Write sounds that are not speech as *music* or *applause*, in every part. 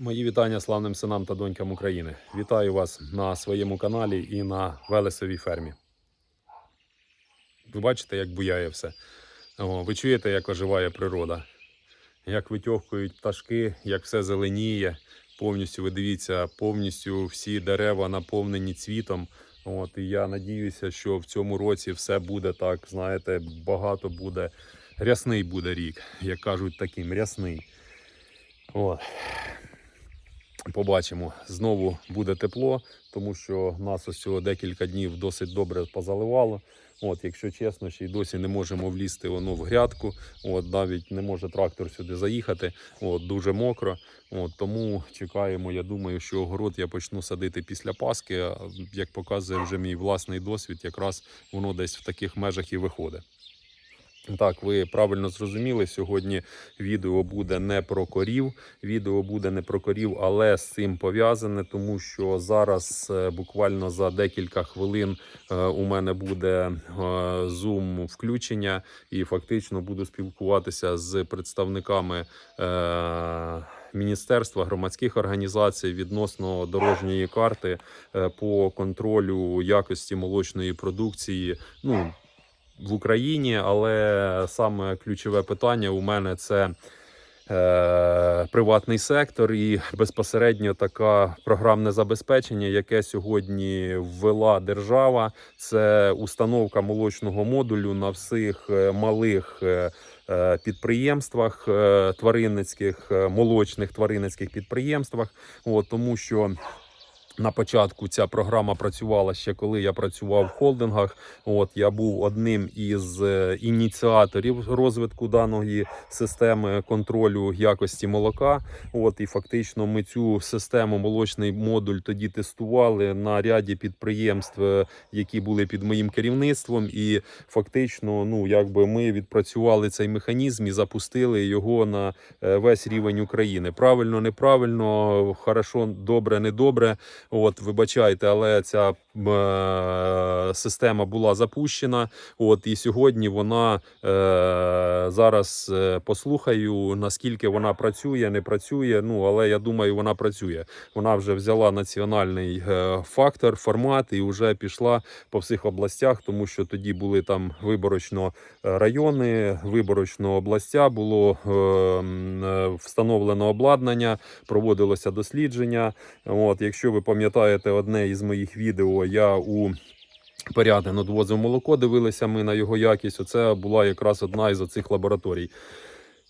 Мої вітання славним синам та донькам України. Вітаю вас на своєму каналі і на Велесовій фермі. Ви бачите, як буяє все. О, ви чуєте, як оживає природа, як витьохкують пташки, як все зеленіє. Повністю ви дивіться, повністю всі дерева наповнені цвітом. От, і я надіюся, що в цьому році все буде так. Знаєте, багато буде. Рясний буде рік, як кажуть, таким рясний. От. Побачимо. Знову буде тепло, тому що нас ось цього декілька днів досить добре позаливало. От, якщо чесно, ще й досі не можемо влізти воно в грядку. От, навіть не може трактор сюди заїхати. От, дуже мокро. От, тому чекаємо. Я думаю, що огород я почну садити після Паски. Як показує вже мій власний досвід, якраз воно десь в таких межах і виходить. Так, ви правильно зрозуміли. Сьогодні відео буде не про корів. Відео буде не про корів, але з цим пов'язане, тому що зараз е, буквально за декілька хвилин е, у мене буде зум включення, і фактично буду спілкуватися з представниками. е, Міністерства громадських організацій відносно дорожньої карти е, по контролю якості молочної продукції. Ну в Україні, але саме ключове питання у мене це. е, Приватний сектор і безпосередньо така програмне забезпечення, яке сьогодні ввела держава, це установка молочного модулю на всіх е, малих е, підприємствах тваринницьких, молочних тваринницьких підприємствах. От, тому що на початку ця програма працювала ще коли я працював в холдингах. От я був одним із е, ініціаторів розвитку даної системи контролю якості молока. От і фактично ми цю систему молочний модуль тоді тестували на ряді підприємств, е, які були під моїм керівництвом. І фактично, ну якби ми відпрацювали цей механізм і запустили його на е, весь рівень України. Правильно, неправильно, хорошо, добре, недобре. От, вибачайте, але ця система була запущена. От і сьогодні вона е, зараз е, послухаю, наскільки вона працює, не працює. Ну але я думаю, вона працює. Вона вже взяла національний е, фактор, формат і вже пішла по всіх областях, тому що тоді були там виборочно е, райони, виборочно областя. Було е, е, встановлено обладнання, проводилося дослідження. От, якщо ви пам'ятаєте одне із моїх відео, я у Поряден одвозив молоко, дивилися ми на його якість. Оце була якраз одна із оцих лабораторій.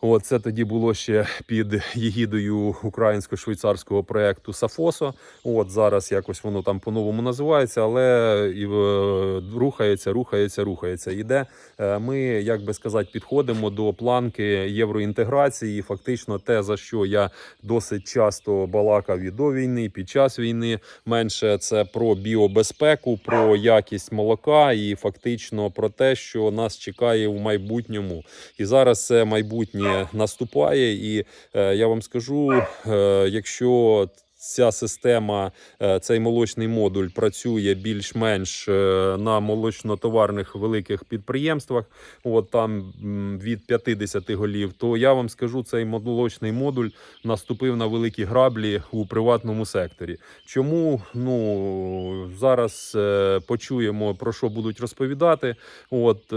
От це тоді було ще під єгідою українсько-швейцарського проекту Сафосо. От зараз якось воно там по-новому називається, але і е, рухається, рухається, рухається. Іде. Е, Ми, як би сказати, підходимо до планки євроінтеграції. І Фактично, те за що я досить часто балакав і до війни, під час війни. Менше це про біобезпеку, про якість молока і фактично про те, що нас чекає в майбутньому. І зараз це майбутнє наступає. І е, я вам скажу, е, якщо Ця система, е, цей молочний модуль працює більш-менш е, на молочно-товарних великих підприємствах. От там від 50 голів. То я вам скажу, цей молочний модуль наступив на великі граблі у приватному секторі. Чому ну зараз е, почуємо про що будуть розповідати? От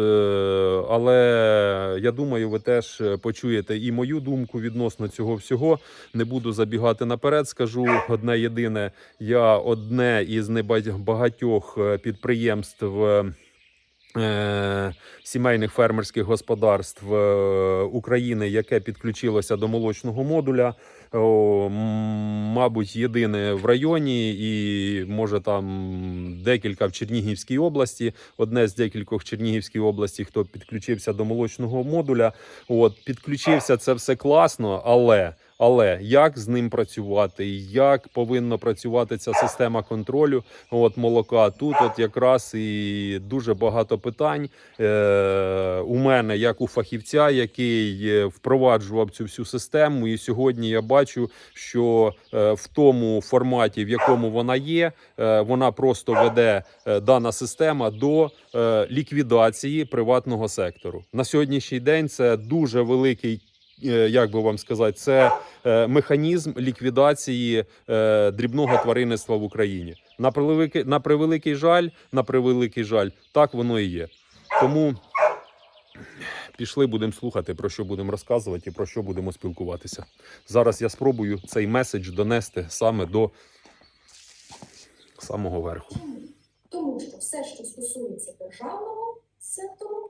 але я думаю, ви теж почуєте і мою думку відносно цього всього. Не буду забігати наперед. Скажу одне єдине. Я одне із небагатьох е, підприємств. е, Сімейних фермерських господарств е, України, яке підключилося до молочного модуля, мабуть, єдине в районі, і може там декілька в Чернігівській області. Одне з декількох Чернігівській області, хто підключився до молочного модуля. От підключився це все класно, але. Але як з ним працювати, як повинна працювати ця система контролю от молока? Тут от якраз і дуже багато питань е, у мене, як у фахівця, який е, впроваджував цю всю систему. І сьогодні я бачу, що е, в тому форматі, в якому вона є, е, вона просто веде дана система до ліквідації приватного сектору. На сьогоднішній день це дуже великий як би вам сказати, це е, механізм ліквідації е, дрібного тваринництва в Україні. На превеликий, на превеликий жаль, на превеликий жаль, так воно і є. Тому пішли, будемо слухати, про що будемо розказувати і про що будемо спілкуватися. Зараз я спробую цей меседж донести саме до самого верху. Тому що все, що стосується державного сектору,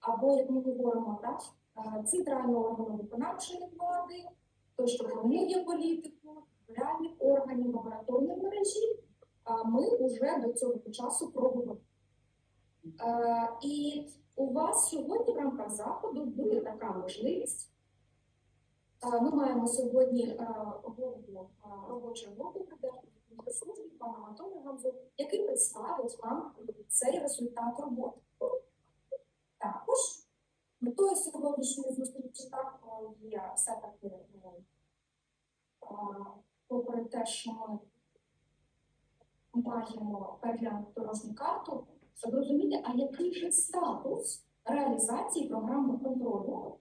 або як ми говоримо, так, е, центрального органу виконавчої влади, той, що формує політику, реальних органів лабораторної мережі, ми вже до цього часу проговорили. І у вас сьогодні в рамках заходу буде така можливість. Ми маємо сьогодні голову групи придержання служби пана Анатолія Гамзу, який представить вам цей результат роботи. Метою сьогоднішньої зустрічі так е, є все-таки, е, е, попри те, що ми маємо переглянути дорожню карту, щоб розуміти, а який же статус реалізації програми контролю,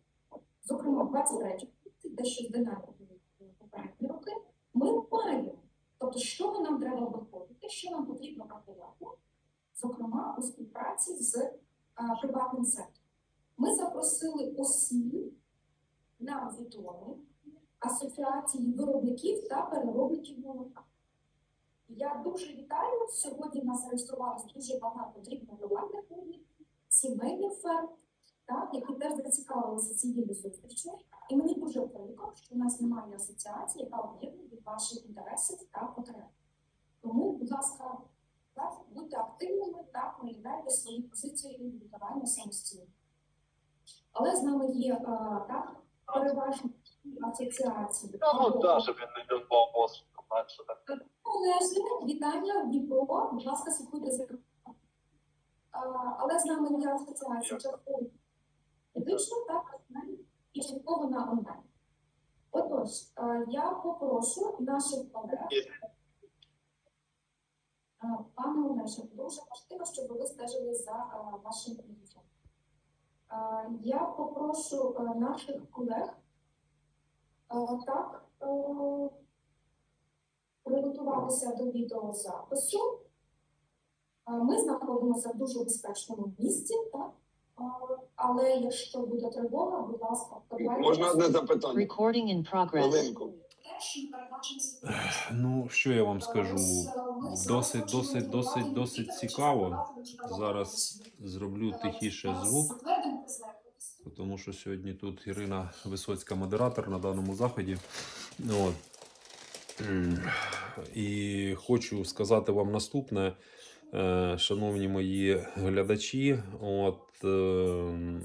зокрема 23 дещо з динамікою попередні роки, ми маємо. Тобто, чого нам треба виходити, що нам потрібно врахувати, зокрема у співпраці з приватним сектором. Ми запросили осіб на відомі асоціації виробників та переробників молока. Я дуже вітаю. Сьогодні нас зареєструвалося дуже багато дрібновладних фермів, сімейних ферм, так, які теж зацікавилися цією зустрічю. І мені дуже прикро, що в нас немає асоціації, яка об'єднує від ваших інтересів та потреб. Тому, будь ласка, так, будьте активними та проявляйте свої позиції і віддавання самостійно. Але з нами є так, переважно асоціації. Ну, да, щоб він не додбав бос, що так. Вітання, Дніпро, будь ласка, слухайте за Але з нами є асоціація частково фізично, так, онлайн і частково на онлайн. Отож, я попрошу наших колег. Пане Олеже, дуже важливо, щоб ви стежили за вашим відео. Я попрошу е, наших колег е, так е, приготувалися до відеозапису. Ми знаходимося в дуже безпечному місці, так? Але якщо буде тривога, будь ласка, подавайте. Можна одне запитання? Recording in progress. Хвилинку. Ну, що я вам скажу? Досить, досить, досить, досить цікаво. Зараз зроблю тихіше звук, тому що сьогодні тут Ірина Висоцька, модератор на даному заході. От. І хочу сказати вам наступне, е, шановні мої глядачі. От, е, м,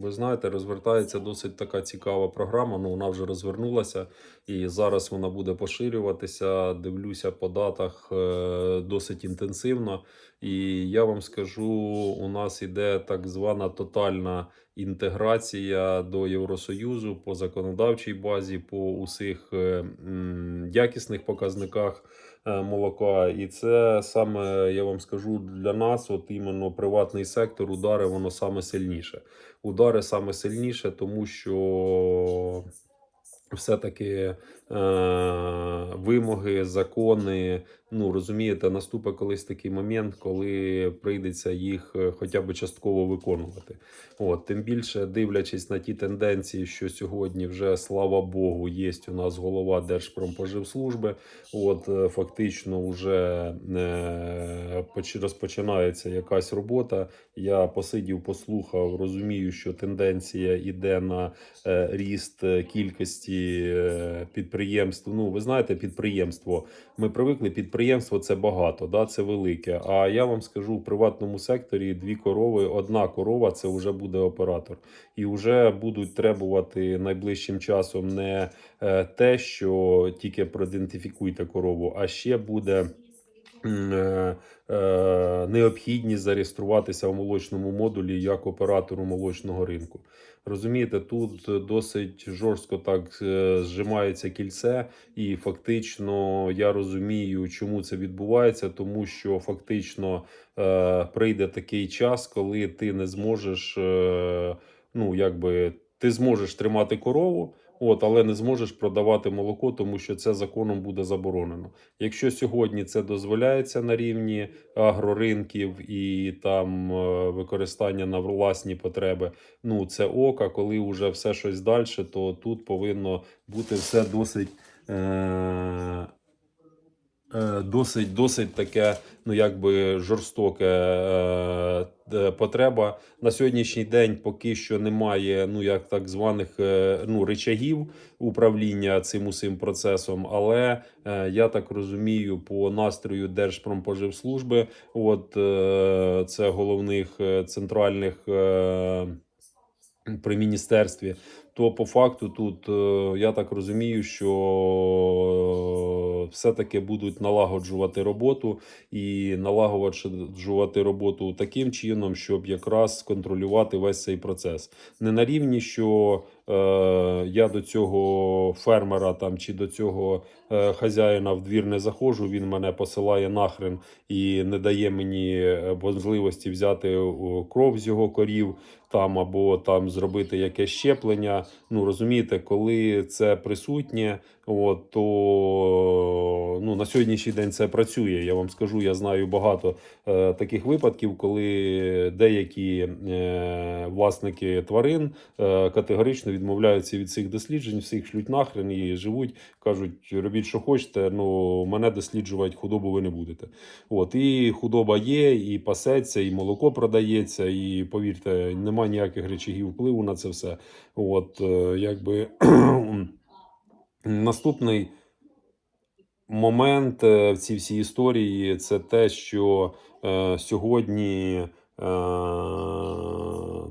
ви знаєте, розвертається досить така цікава програма. Ну, вона вже розвернулася, і зараз вона буде поширюватися. Дивлюся по датах е, досить інтенсивно. І я вам скажу, у нас іде так звана тотальна інтеграція до Євросоюзу по законодавчій базі, по усіх е, якісних показниках молока. І це саме я вам скажу для нас, от іменно приватний сектор, удари воно саме сильніше. Удари саме сильніше, тому що все-таки е, вимоги, закони. Ну розумієте, наступить колись такий момент, коли прийдеться їх е, хоча б частково виконувати. От тим більше дивлячись на ті тенденції, що сьогодні вже слава Богу, є у нас голова Держпромпоживслужби. От е, фактично вже е, розпочинається якась робота. Я посидів, послухав, розумію, що тенденція йде на е, ріст е, кількості е, підприємств. Ну, ви знаєте, підприємство. Ми привикли, підприємство це багато, да, це велике. А я вам скажу, в приватному секторі дві корови, одна корова це вже буде оператор. І вже будуть требувати найближчим часом не е, те, що тільки проідентифікуйте корову, а ще буде. е, Необхідність зареєструватися в молочному модулі як оператору молочного ринку. Розумієте, тут досить жорстко так е, зжимається кільце, і фактично я розумію, чому це відбувається, тому що фактично е, прийде такий час, коли ти не зможеш, е, ну якби ти зможеш тримати корову, от, але не зможеш продавати молоко, тому що це законом буде заборонено. Якщо сьогодні це дозволяється на рівні агроринків і там е, використання на власні потреби, ну це ока, коли вже все щось далі, то тут повинно бути все досить. Е- е, Досить, досить таке, ну якби жорстоке е, потреба. На сьогоднішній день поки що немає ну як так званих е, ну речагів управління цим усім процесом. Але е, я так розумію, по настрою Держпромпоживслужби, от е, це головних е, центральних. Е, при міністерстві, то по факту тут е, я так розумію, що все-таки будуть налагоджувати роботу і налагоджувати роботу таким чином, щоб якраз контролювати весь цей процес. Не на рівні, що е, я до цього фермера там чи до цього е, хазяїна в двір не заходжу, він мене посилає нахрен і не дає мені е, можливості взяти кров з його корів там або там зробити якесь щеплення. Ну розумієте, коли це присутнє, от, то ну, на сьогоднішній день це працює. Я вам скажу, я знаю багато е, таких випадків, коли деякі е, власники тварин е, категорично відмовляються від цих досліджень, всіх шлють нахрен і живуть, кажуть, робіть, що хочете, ну мене досліджувати худобу ви не будете. От і худоба є, і пасеться, і молоко продається, і повірте, нема ніяких речагів впливу на це все. От е, якби наступний момент е, в цій всій історії це те, що е, сьогодні. Е,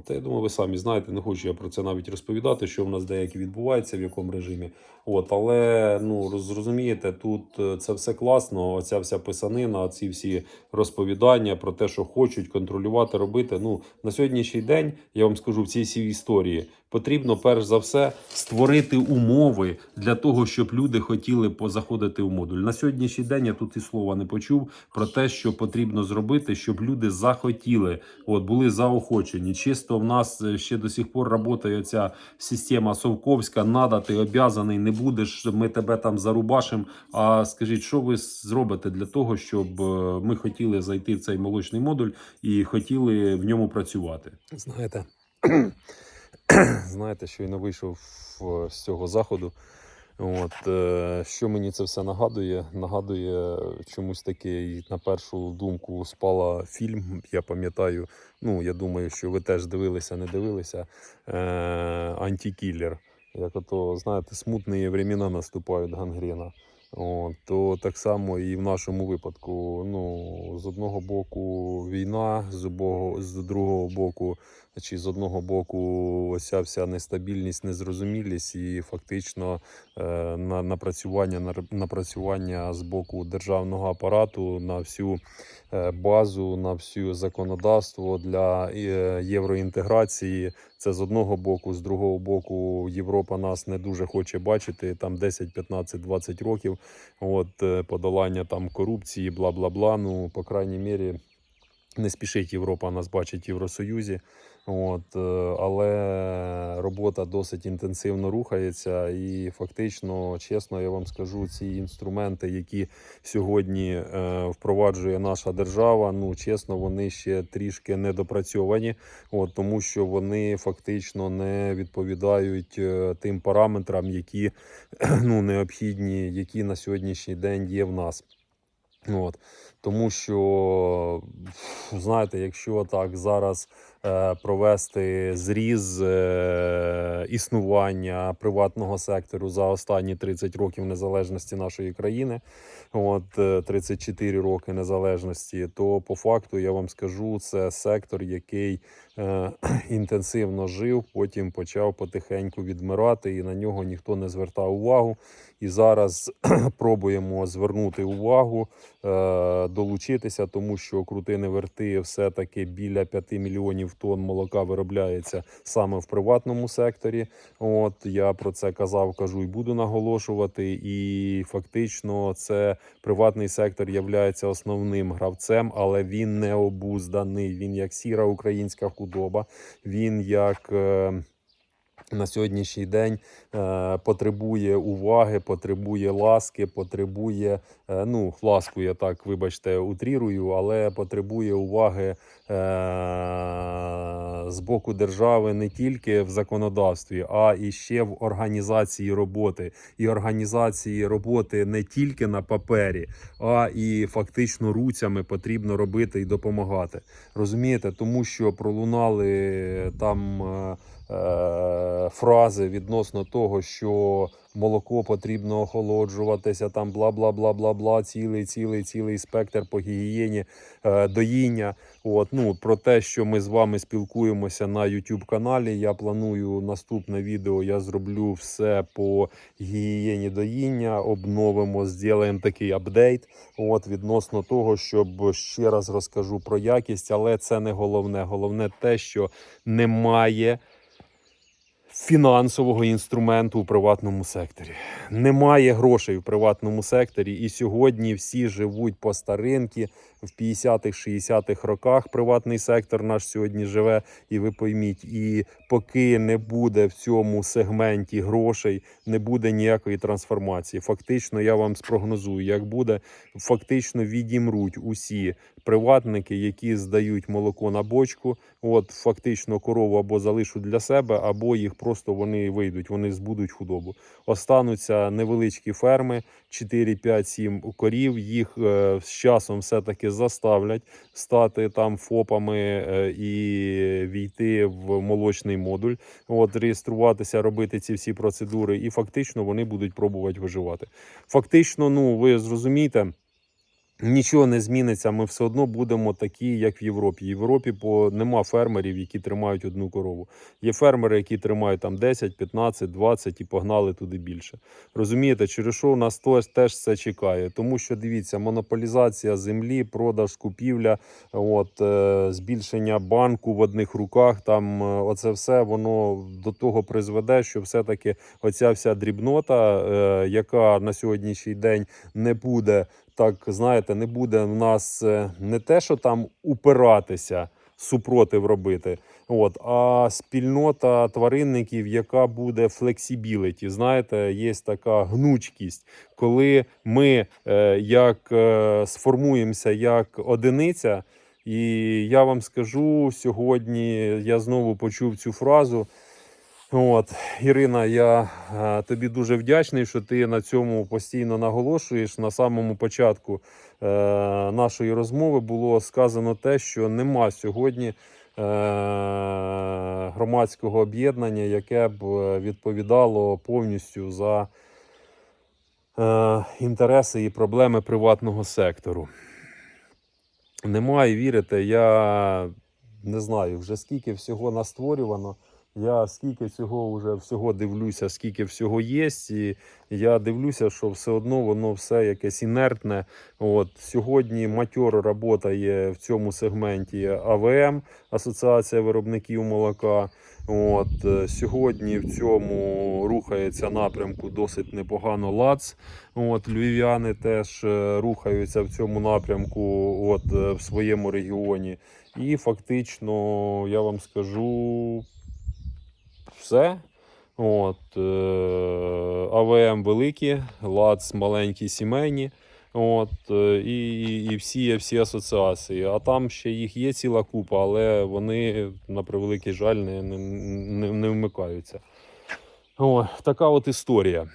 Та я думаю, ви самі знаєте, не хочу я про це навіть розповідати, що в нас деякі відбувається, в якому режимі. От, але ну зрозумієте, тут е, це все класно. Оця вся писанина, ці всі розповідання про те, що хочуть контролювати, робити. Ну на сьогоднішній день я вам скажу в цій всій історії потрібно перш за все створити умови для того, щоб люди хотіли позаходити в модуль. На сьогоднішній день я тут і слова не почув про те, що потрібно зробити, щоб люди захотіли, от були заохочені. Чисто в нас е, ще до сих пор працює ця система совковська. Надо, ти обязаний, не будеш. Ми тебе там зарубашимо. А скажіть, що ви зробите для того, щоб е, ми хотіли зайти в цей молочний модуль і хотіли в ньому працювати? Знаєте, *clears throat* знаєте, щойно вийшов е, з цього заходу. От, е, що мені це все нагадує? Нагадує чомусь таке, і на першу думку спала фільм. Я пам'ятаю, ну я думаю, що ви теж дивилися, не дивилися. Е, Антикілер. Як ото, знаєте, смутні времена наступають гангрена. От, то так само і в нашому випадку. Ну, з одного боку війна, з обого, з другого боку, чи з одного боку, оця вся нестабільність, незрозумілість і фактично е, на напрацювання на напрацювання з боку державного апарату на всю е, базу, на всю законодавство для е, євроінтеграції. Це з одного боку, з другого боку, Європа нас не дуже хоче бачити там 10, 15, 20 років. От подолання там корупції, бла бла бла. Ну, по крайній мірі, не спішить Європа нас бачить в Євросоюзі. От, е, але робота досить інтенсивно рухається, і фактично, чесно, я вам скажу, ці інструменти, які сьогодні е, впроваджує наша держава, ну чесно, вони ще трішки недопрацьовані, от, тому що вони фактично не відповідають е, тим параметрам, які *clears throat* ну, необхідні, які на сьогоднішній день є в нас. От. Тому що, знаєте, якщо так зараз провести зріз е, існування приватного сектору за останні 30 років незалежності нашої країни, от е, 34 роки незалежності, то по факту я вам скажу, це сектор, який е, *clears throat* інтенсивно жив, потім почав потихеньку відмирати, і на нього ніхто не звертав увагу. І зараз *clears throat* пробуємо звернути увагу, е, долучитися, тому що крутини верти все-таки біля 5 мільйонів тонн молока виробляється саме в приватному секторі. От я про це казав, кажу і буду наголошувати. І фактично, це приватний сектор є основним гравцем, але він не обузданий. Він як сіра українська худоба, він як. Е, на сьогоднішній день е, потребує уваги, потребує ласки, потребує, е, ну, ласку я так, вибачте, утрірую, але потребує уваги е, з боку держави не тільки в законодавстві, а і ще в організації роботи. І організації роботи не тільки на папері, а і фактично руцями потрібно робити і допомагати. Розумієте, тому що пролунали там. Е, фрази відносно того, що молоко потрібно охолоджуватися, там бла бла бла бла бла, цілий, цілий, цілий спектр по гігієні е, доїння. От, ну, про те, що ми з вами спілкуємося на YouTube каналі. Я планую наступне відео. Я зроблю все по гігієні доїння. Обновимо, зробимо такий апдейт. От відносно того, щоб ще раз розкажу про якість, але це не головне. Головне те, що немає фінансового інструменту у приватному секторі. Немає грошей в приватному секторі, і сьогодні всі живуть по старинки. В 50-х, 60-х роках приватний сектор наш сьогодні живе, і ви пойміть, і поки не буде в цьому сегменті грошей, не буде ніякої трансформації. Фактично, я вам спрогнозую, як буде, фактично відімруть усі приватники, які здають молоко на бочку. От фактично корову або залишуть для себе, або їх просто вони вийдуть, вони збудуть худобу. Остануться невеличкі ферми, 4, 5, 7 корів. Їх е, з часом все-таки заставлять стати там ФОПами е, і війти в молочний модуль, от реєструватися, робити ці всі процедури, і фактично вони будуть пробувати виживати. Фактично, ну ви зрозумієте. Нічого не зміниться, ми все одно будемо такі, як в Європі. В Європі по нема фермерів, які тримають одну корову. Є фермери, які тримають там 10, 15, 20 і погнали туди більше. Розумієте, через що нас теж, теж це чекає? Тому що дивіться, монополізація землі, продаж, купівля, от е, збільшення банку в одних руках. Там е, оце все воно до того призведе, що все-таки оця вся дрібнота, е, яка на сьогоднішній день не буде так знаєте, не буде в нас е, не те, що там упиратися, супротив робити, от, а спільнота тваринників, яка буде флексібіліті. Знаєте, є така гнучкість, коли ми е, як е, сформуємося як одиниця. І я вам скажу сьогодні, я знову почув цю фразу. От, Ірина, я е, тобі дуже вдячний, що ти на цьому постійно наголошуєш. На самому початку е, нашої розмови було сказано те, що нема сьогодні е, громадського об'єднання, яке б е, відповідало повністю за е, інтереси і проблеми приватного сектору. Немає, вірите, я не знаю, вже скільки всього настворювано. Я скільки цього вже всього дивлюся, скільки всього є, і я дивлюся, що все одно воно все якесь інертне. От сьогодні матьор робота є в цьому сегменті АВМ, Асоціація виробників молока. От е, сьогодні в цьому рухається напрямку досить непогано ЛАЦ. От львів'яни теж е, рухаються в цьому напрямку, от е, в своєму регіоні. І фактично, я вам скажу все. От, е, АВМ великі, ЛАЦ маленькі сімейні. От, е, і, і всі всі асоціації. А там ще їх є ціла купа, але вони, на превеликий жаль, не, не, не, вмикаються. О, така от історія.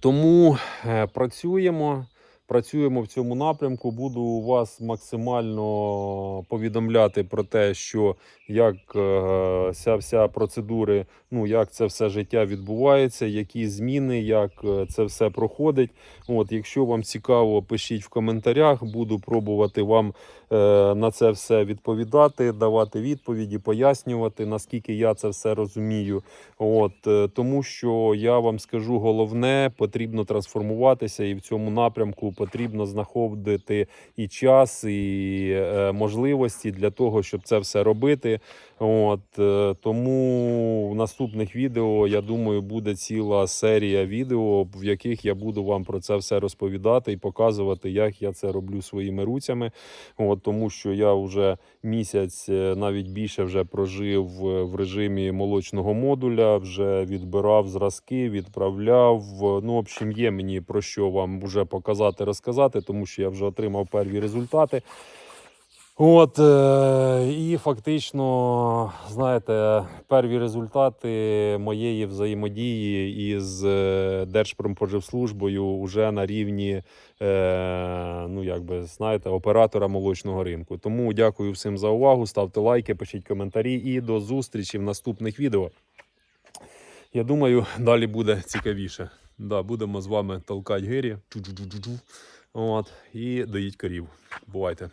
Тому е, працюємо. Працюємо в цьому напрямку. Буду вас максимально повідомляти про те, що як е, ця вся процедури, ну як це все життя відбувається, які зміни, як е, це все проходить. От, якщо вам цікаво, пишіть в коментарях. Буду пробувати вам е, на це все відповідати, давати відповіді, пояснювати, наскільки я це все розумію. От е, тому, що я вам скажу, головне потрібно трансформуватися і в цьому напрямку потрібно знаходити і час, і е, можливості для того, щоб це все робити. От е, тому в наступних відео я думаю буде ціла серія відео, в яких я буду вам про це все розповідати і показувати, як я це роблю своїми руцями. От тому, що я вже місяць, е, навіть більше вже прожив в режимі молочного модуля, вже відбирав зразки, відправляв. Ну, в общем, є мені про що вам вже показати, розказати, тому що я вже отримав перві результати. От е, і фактично, знаєте, перві результати моєї взаємодії із е, Держпромпоживслужбою вже на рівні, е, ну як би знаєте, оператора молочного ринку. Тому дякую всім за увагу. Ставте лайки, пишіть коментарі і до зустрічі в наступних відео. Я думаю, далі буде цікавіше. Да, будемо з вами толкати гирі. От, і доїть корів. Бувайте.